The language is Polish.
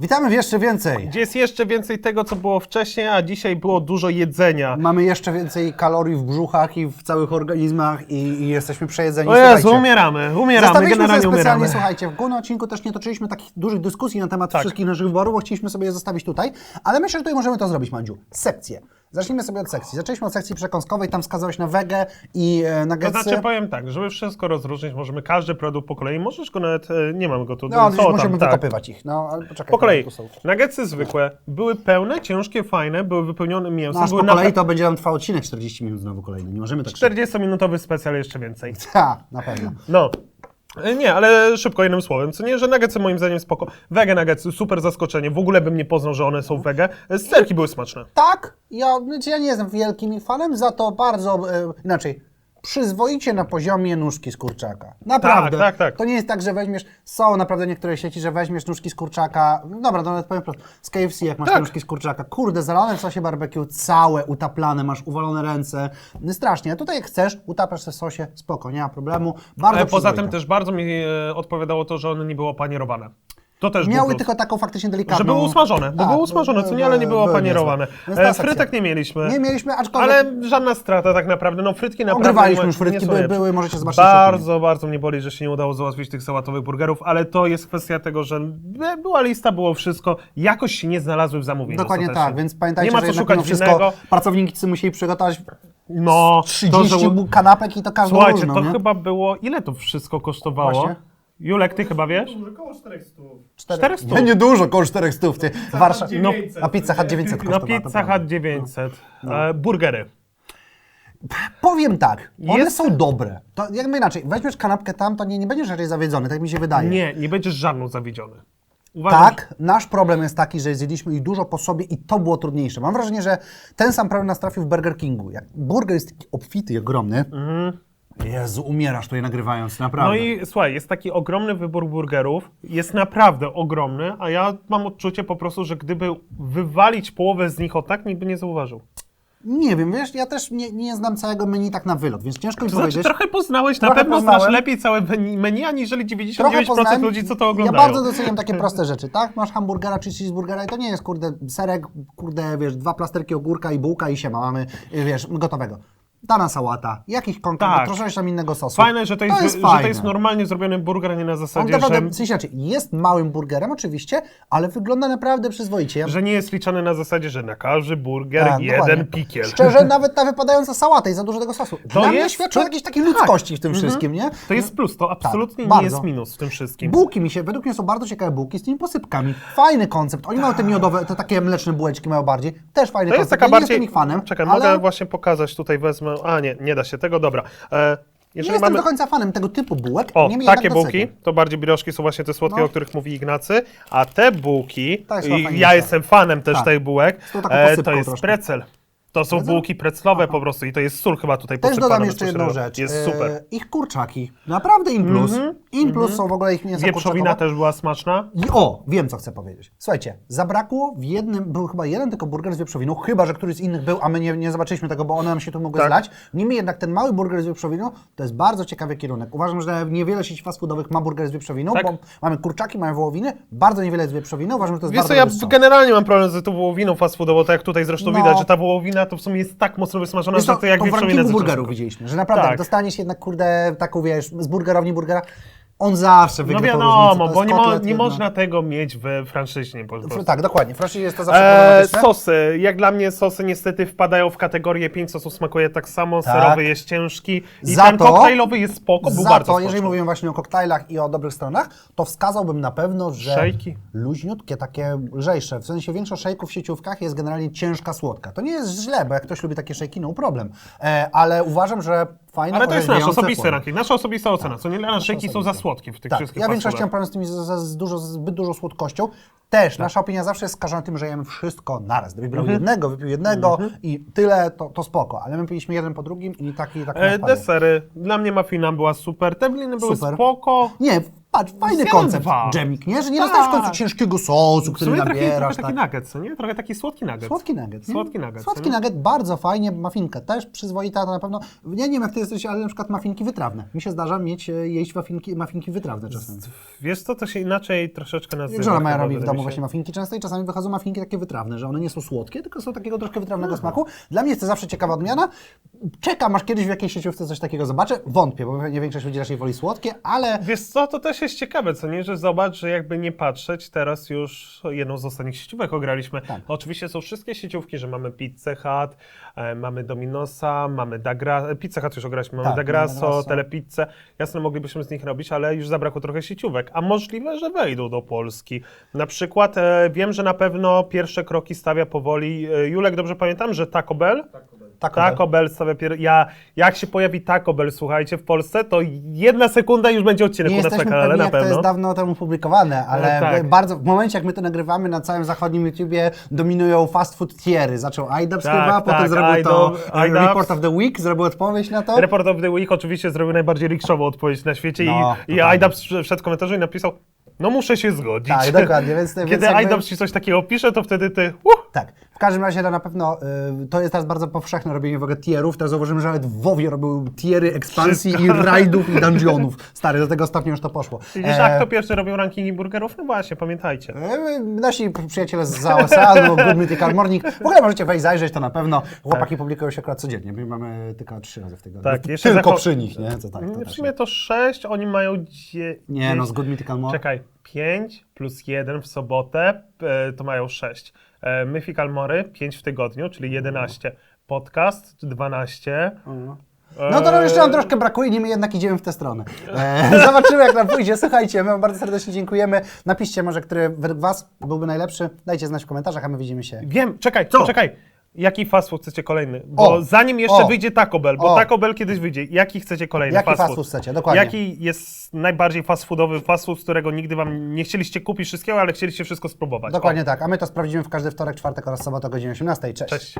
Witamy w jeszcze więcej. Gdzie jest jeszcze więcej tego, co było wcześniej, a dzisiaj było dużo jedzenia. Mamy jeszcze więcej kalorii w brzuchach i w całych organizmach i, i jesteśmy przejedzeni. O Jezu, Słuchajcie, umieramy, umieramy, Zostawiliśmy sobie generalnie specjalnie, umieramy. słuchajcie, w głównym odcinku też nie toczyliśmy takich dużych dyskusji na temat Tak. wszystkich naszych wyborów, bo chcieliśmy sobie je zostawić tutaj, ale myślę, że tutaj możemy to zrobić, Mandziu. Sekcje. Zacznijmy sobie od sekcji. Zaczęliśmy od sekcji przekąskowej, tam wskazałeś na wegę i e, To nuggetsy. znaczy, powiem tak, żeby wszystko rozróżnić, możemy każdy produkt po kolei, możesz go nawet, e, nie mam go tu, no, co tam, musimy tak. wykopywać ich. No, ale poczekaj. Po kolei, tu są. nuggetsy zwykłe, były pełne, ciężkie, fajne, były wypełnione No, mięsem, aż były po kolei na to będzie nam trwał odcinek 40 minut znowu kolejny. Nie możemy tak szybko. 40-minutowy specjal jeszcze więcej. Ha, na pewno. No. E, Nie, ale szybko jednym słowem, co nie, że nuggetsy moim zdaniem spoko. Wege nuggetsy, super zaskoczenie, w ogóle bym nie poznał, że one są wege. E, Serki były smaczne. Tak, ja, znaczy ja nie jestem wielkim fanem, za to bardzo, e, inaczej, przyzwoicie na poziomie nóżki z kurczaka. Naprawdę. Tak, tak, tak. To nie jest tak, że weźmiesz, są naprawdę niektóre sieci, że weźmiesz nóżki z kurczaka, dobra, to nawet powiem prosto, z KFC jak masz Tak. nóżki z kurczaka, kurde, zalane w sosie barbecue, całe utaplane, masz uwalone ręce, no strasznie, a tutaj jak chcesz, utapiasz se w sosie, spoko, nie ma problemu, bardzo Ale poza tym też bardzo mi e, odpowiadało to, że one nie były panierowane. To też był Miały plus. tylko taką faktycznie delikatną... Że były usmażone, bo Tak, były usmażone, co nie, ale nie było panierowane. Więc E. Frytek nie mieliśmy. Nie mieliśmy, aczkolwiek... Ale żadna strata tak naprawdę. No frytki naprawdę... Ogrywaliśmy już frytki, były- były, możecie zobaczyć Bardzo, bardzo mnie boli, że się nie udało załatwić tych sałatowych burgerów, ale to jest kwestia tego, że była lista, było wszystko, jakoś się nie znalazły w zamówieniu Dokładnie tak, więc pamiętajcie, Nie ma że co jednak szukać wszystko pracownicy musieli przygotować No, 30 to, że... kanapek i to każdą Słuchajcie, różną, to nie? chyba było... Ile to wszystko kosztowało? Właśnie. Julek, ty chyba wiesz? Około 400. 400. Nie, nie dużo, około 400. Ty. Warszawa. No, 900. A Pizza Hut 900 No kosztowała. to Pizza prawda. Hut 900. E, burgery. Powiem tak, one Jest- są dobre. To jakby inaczej, weźmiesz kanapkę tam, to nie, nie będziesz raczej zawiedzony, tak mi się wydaje. Nie, nie będziesz żadną zawiedziony. Uważam, Tak, nasz problem jest taki, że zjedliśmy ich dużo po sobie i to było trudniejsze. Mam wrażenie, że ten sam problem nas trafił w Burger Kingu. Jak burger jest taki obfity i ogromny. Jezu, umierasz tutaj nagrywając, naprawdę. Mhm. No i słuchaj, jest taki ogromny wybór burgerów, jest naprawdę ogromny, a ja mam odczucie po prostu, że gdyby wywalić połowę z nich o tak, nikt by nie zauważył. Nie wiem, wiesz, ja też nie, nie znam całego menu tak na wylot, więc ciężko mi To znaczy, powiedzieć. trochę poznałeś, na Trochę pewno poznałem. znasz lepiej całe menu, aniżeli 99% poznałem. ludzi, co to Ja oglądają. bardzo doceniam takie proste rzeczy, tak? Masz hamburgera czy cheeseburgera i to nie jest, kurde, serek, kurde, wiesz, dwa plasterki ogórka i bułka i siema, mamy, wiesz, gotowego. Dana sałata, jakiś konkret, Tak. troszeczkę tam innego sosu. Fajne, że to jest, że to fajne. jest normalnie zrobiony burger, a nie na On zasadzie, naprawdę, że, w sensie inaczej, jest małym burgerem oczywiście, ale wygląda naprawdę przyzwoicie. Ja- że nie jest liczony na zasadzie, że na każdy burger Tak, jeden dokładnie. pikiel. Szczerze, nawet ta wypadająca sałata i za dużo tego sosu. To Dla mnie jest- świadczy o to- jakiejś takiej ludzkości w tym wszystkim, nie? To jest plus, to absolutnie nie bardzo. jest minus w tym wszystkim. Bułki mi się, według mnie są bardzo ciekawe bułki z tymi posypkami. Fajny koncept. Oni mają te miodowe, te takie mleczne bułeczki mają bardziej. Też fajny To jest koncept. taka ja bardziej. nie jestem ich fanem, Czekaj, ale mogę właśnie pokazać tutaj, wezmę. A nie, nie da się tego, dobra. E, nie jeżeli jestem mamy. do końca fanem tego typu bułek. O, niemniej takie jednak bułki, doceniam. to bardziej birożki są właśnie te słodkie, No. o których mówi Ignacy, a te bułki, To jest chyba i fajniejsze. ja jestem fanem też Tak. tych bułek, Z tą taką e, to posypką jest troszkę. precel. To są bułki preclowe po prostu i to jest sól chyba tutaj Też dodam jeszcze jedną bezpośrednio. rzecz. Jest E, super. Ich kurczaki. Naprawdę im plus. Im plus są w ogóle ich mięsa Wieprzowina kurczakowe. też była smaczna. I o, wiem co chcę powiedzieć. Słuchajcie, zabrakło w jednym, był chyba jeden tylko burger z wieprzowiną, chyba że któryś z innych był, a my nie, nie zobaczyliśmy tego, bo one nam się tu mogły Tak. zlać. Niemniej jednak ten mały burger z wieprzowiną to jest bardzo ciekawy kierunek. Uważam, że niewiele sieci fast foodowych ma burger z wieprzowiną, Tak. bo mamy kurczaki, mamy wołowiny, bardzo niewiele z wieprzowiną. Uważam, że to jest Wiesz co, bardzo ja dobry strzał. generalnie mam problem z tą wołowiną fast foodową, tak jak tutaj zresztą No. widać, że ta wołowina to w sumie jest tak mocno wysmażona, Wiesz że to jak to w rankingu burgerów widzieliśmy, że naprawdę Tak. dostaniesz jednak, kurde, taką wiesz, z burgerowni burgera, on zawsze No wygrywa wiadomo, to bo nie, mo, kotlet, nie można tego mieć w franczyźnie po prostu. Tak, dokładnie. W franczyzie jest to zawsze Eee, problematyczne. sosy. Jak dla mnie sosy niestety wpadają w kategorię 5 sosów smakuje tak samo, Tak. serowy jest ciężki i Za ten to- koktajlowy jest spoko, był Za bardzo to, jeżeli mówimy właśnie o koktajlach i o dobrych stronach, to wskazałbym na pewno, że Szejki. luźniutkie, takie lżejsze. W sensie większość szejków w sieciówkach jest generalnie ciężka, słodka. To nie jest źle, bo jak ktoś lubi takie szejki, no problem. E, ale uważam, że fajne, Ale to jest nasz osobisty płody. ranking, nasza osobista ocena. Co nie dla nas szejki są za słodkie w tych Tak, wszystkich ja w fast większości mam problem z tymi z, z, z dużo, zbyt dużą słodkością. Też Tak. nasza opinia zawsze jest skażona tym, że jemy wszystko naraz. Gdybyś Mhm. brał jednego, wypił jednego i tyle, to, to spoko. Ale my piliśmy jeden po drugim i taki taki E, desery. Dla mnie mafina była super, te bliny były Super. spoko. Nie, patrz, fajny Zjadłem koncept, dwa. dżemik, nie? Że nie Tak. dostajesz w końcu ciężkiego sosu, W który sumie trochę, trochę taki tak. nugget, co nie? Trochę taki słodki nugget. Słodki nugget. nie? Słodki nugget, Słodki nie? nugget, bardzo fajnie, mafinka też przyzwoita, to na pewno. Ja nie wiem jak ty jesteś, ale na przykład mafinki wytrawne. Mi się zdarza mieć, e, jeść mafinki, mafinki wytrawne czasem. Wiesz co, to się inaczej troszeczkę nazywa. Żona moja chyba, robi w wydaje domu właśnie muffinki często i czasami wychodzą muffinki takie wytrawne, że one nie są słodkie, tylko są takiego troszkę wytrawnego smaku. Dla mnie jest to zawsze ciekawa odmiana. Czekam, aż kiedyś w jakiejś sieciówce coś takiego zobaczę. Wątpię, bo pewnie większość ludzi raczej woli słodkie, ale Wiesz co, to też jest ciekawe, co nie, że zobacz, że jakby nie patrzeć, teraz już jedną z ostatnich sieciówek ograliśmy. Tak. Oczywiście są wszystkie sieciówki, że mamy Pizzę Hut, e, mamy Dominosa, mamy Dagra... Pizzę Hut już ograliśmy, mamy Tak, Dagrasso, Dagrasso. Telepizzę. Jasne, moglibyśmy z nich robić, ale już zabrakło trochę sieciówek, a możliwe, że wejdą do Polski. Na przykład e, wiem, że na pewno pierwsze kroki stawia powoli, e, Julek, dobrze pamiętam, że Taco Bell? tak. Taco Bell stawia pier... Ja, jak się pojawi Taco Bell, słuchajcie, w Polsce, to jedna sekunda już będzie odcinek Nie u nas na jesteśmy kanale, pewni, na jak to pewno. jest dawno temu publikowane, ale No tak. bardzo, w momencie, jak my to nagrywamy, na całym zachodnim YouTubie dominują fast food tiery. Zaczął IDAPS Tak, chyba, potem tak, zrobił to IDAPS. e, Report of the Week, zrobił odpowiedź na to. Report of the Week oczywiście zrobił najbardziej rikszową odpowiedź na świecie No, i, i totalnie. Wszedł w komentarzu i napisał no muszę się zgodzić. Tak, dokładnie, więc- więc Kiedy jakby- IDAPS ci coś takiego pisze, to wtedy ty uh, Tak. W każdym razie to na pewno, y, to jest teraz bardzo powszechne robienie w ogóle tierów. Teraz zauważyłem, że nawet w WoWie robią tiery ekspansji i rajdów i dungeonów. Stary, do tego stopnia już to poszło. Widzisz, E, a kto pierwszy robił rankingi burgerów? No właśnie, pamiętajcie. e, Nasi przyjaciele z za oceanu, Good Mythical Morning. W ogóle możecie wejść, zajrzeć, to na pewno. Chłopaki publikują się akurat codziennie. My mamy tylko trzy razy w tygodniu. Tak, jeszcze tylko przy nich, nie? To tak, to w też sumie to 6, oni mają... Dzie- Nie, no z Good Mythical Morning. Czekaj, 5 plus 1 w sobotę e, to mają 6. E, Mythical Mory 5 w tygodniu, czyli 11. Podcast 12. No to nam jeszcze nam troszkę brakuje, niemniej jednak idziemy w tę stronę. E, zobaczymy, jak nam pójdzie. Słuchajcie, my wam bardzo serdecznie dziękujemy. Napiszcie może, który według was byłby najlepszy. Dajcie znać w komentarzach, a my widzimy się. Wiem, czekaj, Co? czekaj. Jaki fast food chcecie kolejny? Bo O, zanim jeszcze o, wyjdzie Taco Bell, bo o. Taco Bell kiedyś wyjdzie, jaki chcecie kolejny Jaki fast food? food chcecie? Dokładnie. Jaki jest najbardziej fast foodowy fast food, z którego nigdy wam nie chcieliście kupić wszystkiego, ale chcieliście wszystko spróbować? Dokładnie tak, a my to sprawdzimy w każdy wtorek, czwartek oraz sobotę o godzinie 18. Cześć. O, cześć.